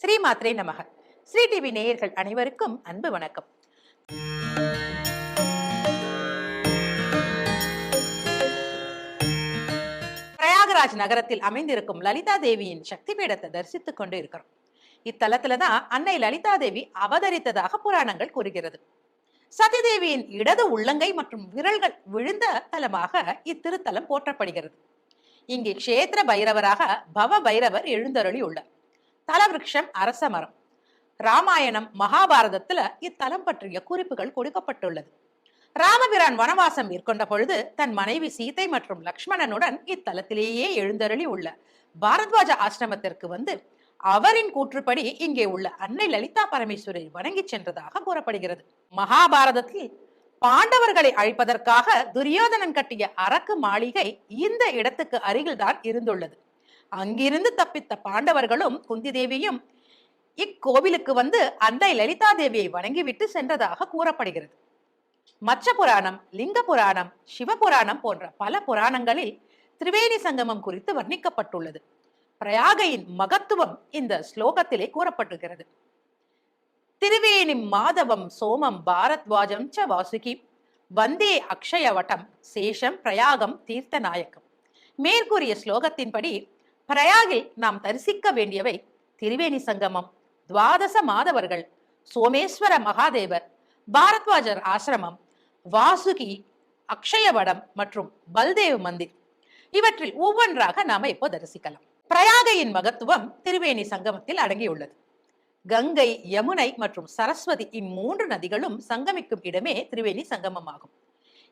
ஸ்ரீ மாத்ரே நமக. ஸ்ரீ டிவி நேயர்கள் அனைவருக்கும் அன்பு வணக்கம். பிரயாகராஜ் நகரத்தில் அமைந்திருக்கும் லலிதா தேவியின் சக்தி பீடத்தை தரிசித்துக் கொண்டு இருக்கிறோம். இத்தலத்துல தான் அன்னை லலிதா தேவி அவதரித்ததாக புராணங்கள் கூறுகிறது. சதிதேவியின் இடது உள்ளங்கை மற்றும் விரல்கள் விழுந்த தலமாக இத்திருத்தலம் போற்றப்படுகிறது. இங்கே க்ஷேத்திர பைரவராக பவ பைரவர் எழுந்தருளி உள்ளார். தலவிருஷம் அரச மரம். ராமாயணம் மகாபாரதத்துல இத்தலம் பற்றிய குறிப்புகள் கொடுக்கப்பட்டுள்ளது. ராமபிரான் வனவாசம் மேற்கொண்ட பொழுது தன் மனைவி சீதை மற்றும் லக்ஷ்மணனுடன் இத்தலத்திலேயே எழுந்தருளி உள்ள பாரத்வாஜ ஆசிரமத்திற்கு வந்து அவரின் கூற்றுப்படி இங்கே உள்ள அன்னை லலிதா பரமேஸ்வரை வணங்கி சென்றதாக கூறப்படுகிறது. மகாபாரதத்தில் பாண்டவர்களை அழிப்பதற்காக துரியோதனன் கட்டிய அரக்கு மாளிகை இந்த இடத்துக்கு அருகில்தான் இருந்துள்ளது. அங்கிருந்து தப்பித்த பாண்டவர்களும் குந்தி தேவியும் இக்கோவிலுக்கு வந்து அன்னை லலிதா தேவியை வணங்கிவிட்டு சென்றதாக கூறப்படுகிறது. மச்ச புராணம் லிங்க புராணம் சிவபுராணம் போன்ற பல புராணங்களில் திரிவேணி சங்கமம் குறித்து வர்ணிக்கப்பட்டுள்ளது. பிரயாகையின் மகத்துவம் இந்த ஸ்லோகத்திலே கூறப்பட்டுகிறது திருவேணி மாதவம் சோமம் பாரத்வாஜம் ச வாசுகி வந்தே அக்ஷயவட்டம் சேஷம் பிரயாகம் தீர்த்த நாயக்கம் மேற்கூறிய ஸ்லோகத்தின்படி பிரயாகில் நாம் தரிசிக்க வேண்டியவை திரிவேணி சங்கமம் துவாதச மாதவர்கள் சோமேஸ்வர மகாதேவர் பாரத்வாஜர் ஆசிரமம் வாசுகி அக்ஷயவடம் மற்றும் பல்தேவ் மந்திர். இவற்றில் ஒவ்வொன்றாக நாம இப்போ தரிசிக்கலாம். பிரயாகையின் மகத்துவம் திருவேணி சங்கமத்தில் அடங்கியுள்ளது. கங்கை யமுனை மற்றும் சரஸ்வதி இம்மூன்று நதிகளும் சங்கமிக்கும் இடமே திரிவேணி சங்கமமாகும்.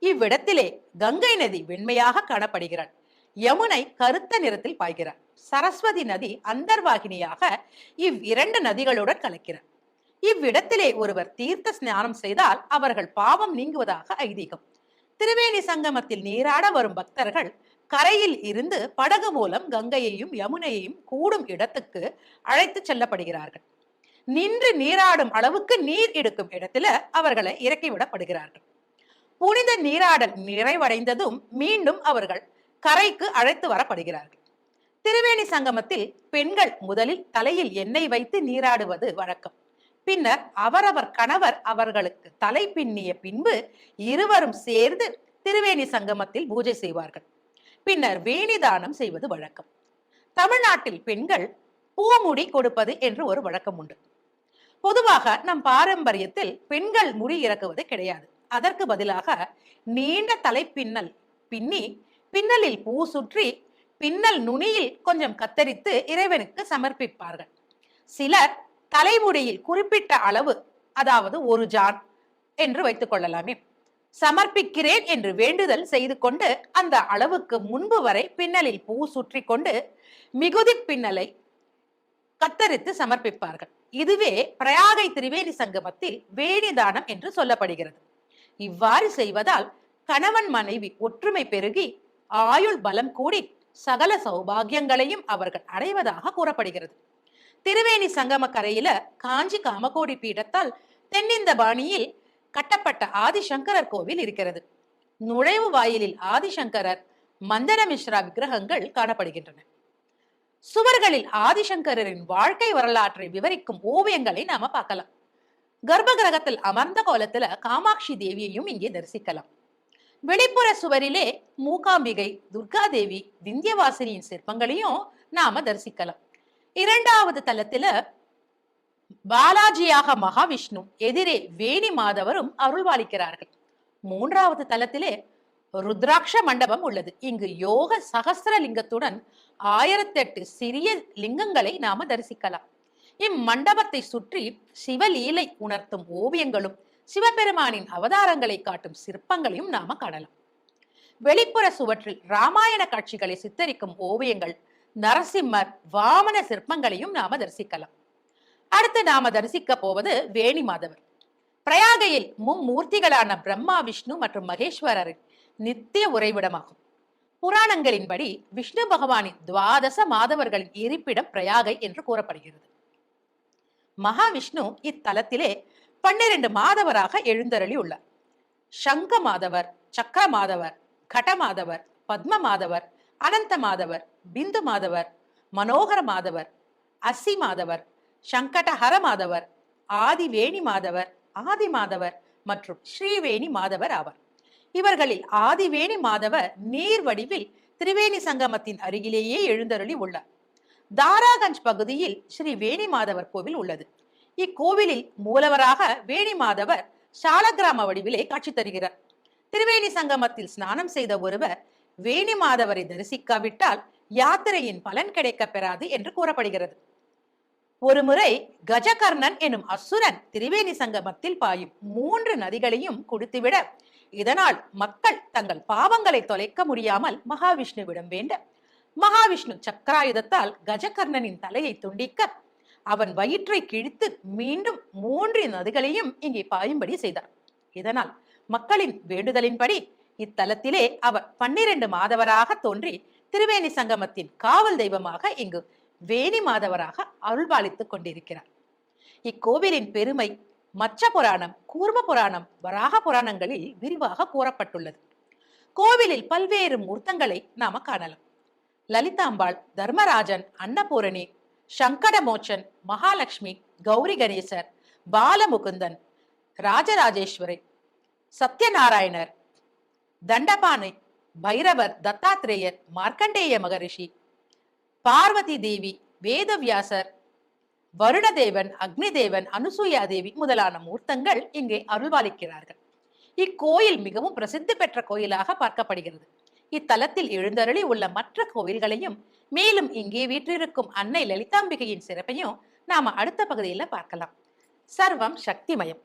இவ்விடத்திலே கங்கை நதி வெண்மையாக காணப்படுகிறாள் யமுனை கருத்த நிறத்தில் பாய்கிறார். சரஸ்வதி நதி அந்தர்வாகினியாக இவ்விரண்டு நதிகளுடன் கலக்கிறார். இவ்விடத்திலே ஒருவர் தீர்த்த ஸ்நானம் செய்தால் அவர்கள் பாவம் நீங்குவதாக ஐதீகம். திருவேணி சங்கமத்தில் நீராட வரும் பக்தர்கள் கரையில் இருந்து படகு மூலம் கங்கையையும் யமுனையையும் கூடும் இடத்துக்கு அழைத்து செல்லப்படுகிறார்கள். நின்று நீராடும் அளவுக்கு நீர் எடுக்கும் இடத்துல அவர்களை இறக்கிவிடப்படுகிறார்கள். புனித நீராடல் நிறைவடைந்ததும் மீண்டும் அவர்கள் கரைக்கு அழைத்து வரப்படுகிறார்கள். திருவேணி சங்கமத்தில் பெண்கள் முதலில் தலையில் எண்ணெய் வைத்து நீராடுவது வழக்கம். பின்னர் அவரவர் கணவர் அவர்களுக்கு தலை பின்னிய பின்பு இருவரும் சேர்ந்து திருவேணி சங்கமத்தில் பூஜை செய்வார்கள். பின்னர் வேணி தானம் செய்வது வழக்கம். தமிழ்நாட்டில் பெண்கள் பூமுடி கொடுப்பது என்று ஒரு வழக்கம் உண்டு. பொதுவாக நம் பாரம்பரியத்தில் பெண்கள் முடி இறக்குவது கிடையாது. அதற்கு பதிலாக நீண்ட தலைப்பின்னல் பின்னி பின்னலில் பூ சுற்றி பின்னல் நுனியில் கொஞ்சம் கத்தரித்து இறைவனுக்கு சமர்ப்பிப்பார்கள். சிலர் தலைமுடியில் குறிப்பிட்ட அளவு அதாவது ஒரு ஜான் என்று வைத்துக் கொள்ளலாமே. சமர்ப்பிக்கிறேன் என்று வேண்டுதல் செய்து கொண்டு அந்த அளவுக்கு முன்பு வரை பின்னலில் பூ சுற்றி கொண்டு மிகுதி பின்னலை கத்தரித்து சமர்ப்பிப்பார்கள். இதுவே பிரயாகை திரிவேணி சங்கமத்தில் வேணிதானம் என்று சொல்லப்படுகிறது. இவ்வாறு செய்வதால் கணவன் மனைவி ஒற்றுமை பெருகி ஆயுள் பலம் கூடி சகல சௌபாகியங்களையும் அவர்கள் அடைவதாக கூறப்படுகிறது. திருவேணி சங்கம கரையில காஞ்சி காமகோடி பீடத்தால் தென்னிந்த பாணியில் கட்டப்பட்ட ஆதிசங்கரர் கோவில் இருக்கிறது. நுழைவு வாயிலில் ஆதிசங்கரர் மந்தன மிஸ்ரா விக்கிரகங்கள் காணப்படுகின்றன. சுவர்களில் ஆதிசங்கரரின் வாழ்க்கை வரலாற்றை விவரிக்கும் ஓவியங்களை நாம பார்க்கலாம். கர்ப்ப கிரகத்தில் அமர்ந்த கோலத்துல காமாட்சி தேவியையும் இங்கே தரிசிக்கலாம். வெளிப்புற சுவரிலே மூகாம்பிகை துர்காதேவி விந்தியவாசினியின் சிற்பங்களையும் நாம தரிசிக்கலாம். இரண்டாவது தளத்துல பாலாஜியாக மகாவிஷ்ணு எதிரே வேணி மாதவரும் அருள்வாளிக்கிறார்கள். மூன்றாவது தலத்திலே ருத்ராட்ச மண்டபம் உள்ளது. இங்கு யோக சகஸ்ர லிங்கத்துடன் ஆயிரத்தெட்டு சிறிய லிங்கங்களை நாம தரிசிக்கலாம். இம்மண்டபத்தை சுற்றி சிவலீலை உணர்த்தும் ஓவியங்களும் சிவபெருமானின் அவதாரங்களை காட்டும் சிற்பங்களையும் நாம காணலாம். வெளிப்புற சுவற்றில் ராமாயண காட்சிகளை சித்தரிக்கும் ஓவியங்கள் நரசிம்மர் வாமன சிற்பங்களையும் நாம தரிசிக்கலாம். அடுத்து நாம தரிசிக்க போவது வேணி மாதவர். பிரயாகையில் மும்மூர்த்திகளான பிரம்மா விஷ்ணு மற்றும் மகேஸ்வரரின் நித்திய உறைவிடமாகும். புராணங்களின்படி விஷ்ணு பகவானின் துவாதச மாதவர்களின் இருப்பிடம் பிரயாகை என்று கூறப்படுகிறது. மகாவிஷ்ணு இத்தலத்திலே பன்னிரண்டு மாதவராக எழுந்தருளி உள்ளார். சங்க மாதவர் சக்கர மாதவர் கட மாதவர் பத்ம மாதவர் அனந்த மாதவர் பிந்து மாதவர் மனோகர மாதவர் அசி மாதவர் சங்கடஹர மாதவர் ஆதிவேணி மாதவர் ஆதி மாதவர் மற்றும் ஸ்ரீவேணி மாதவர் ஆவார். இவர்களில் ஆதிவேணி மாதவர் நீர் வடிவில் திரிவேணி சங்கமத்தின் அருகிலேயே எழுந்தருளி உள்ளார். தாராகஞ்ச் பகுதியில் ஸ்ரீ வேணி மாதவர் கோவில் உள்ளது. இக்கோவிலில் மூலவராக வேணி மாதவர் சாலக்கிராம வடிவிலே காட்சி தருகிறார். திருவேணி சங்கமத்தில் ஸ்நானம் செய்த ஒருவர் வேணி மாதவரை தரிசிக்காவிட்டால் யாத்திரையின் பலன் கிடைக்கப் பெறாது என்று கூறப்படுகிறது. ஒருமுறை கஜகர்ணன் எனும் அசுரன் திரிவேணி சங்கமத்தில் பாயும் மூன்று நதிகளையும் குடித்துவிட இதனால் மக்கள் தங்கள் பாவங்களை தொலைக்க முடியாமல் மகாவிஷ்ணுவிடம் வேண்ட மகாவிஷ்ணு சக்கராயுதத்தால் கஜகர்ணனின் தலையை துண்டிக்க அவன் வயிற்றை கிழித்து மீண்டும் மூன்று நதிகளையும் இங்கே பாயும்படி செய்தார் இதனால் மக்களின் வேண்டுதலின்படி இத்தலத்திலே அவர் பன்னிரண்டு மாதவராக தோன்றி திருவேணி சங்கமத்தின் காவல் தெய்வமாக இங்கு வேணி மாதவராக அருள்பாலித்துக் கொண்டிருக்கிறார். இக்கோவிலின் பெருமை மச்ச புராணம் கூர்ம புராணம் வராக புராணங்களில் விரிவாக கூறப்பட்டுள்ளது. கோவிலில் பல்வேறு மூர்த்தங்களை நாம காணலாம். லலிதாம்பாள் தர்மராஜன் அன்னபூரணி சங்கடமோச்சன் மகாலட்சுமி கௌரி கணேசர் பாலமுகுந்தன் ராஜராஜேஸ்வரி சத்யநாராயணர் தண்டபானை பைரவர் தத்தாத்திரேயர் மார்க்கண்டேய மகரிஷி பார்வதி தேவி வேதவியாசர் வருணதேவன் அக்னிதேவன் அனுசூயா தேவி முதலான மூர்த்தங்கள் இங்கே அருள்பாலிக்கிறார்கள் இக்கோயில் மிகவும் பிரசித்தி பெற்ற கோயிலாக பார்க்கப்படுகிறது. இத்தலத்தில் எழுந்தருளி உள்ள மற்ற கோவில்களையும் மேலும் இங்கே வீற்றிருக்கும் அன்னை லலிதாம்பிகையின் சிறப்பையும் நாம அடுத்த பகுதியில் பார்க்கலாம். சர்வம் சக்திமயம்.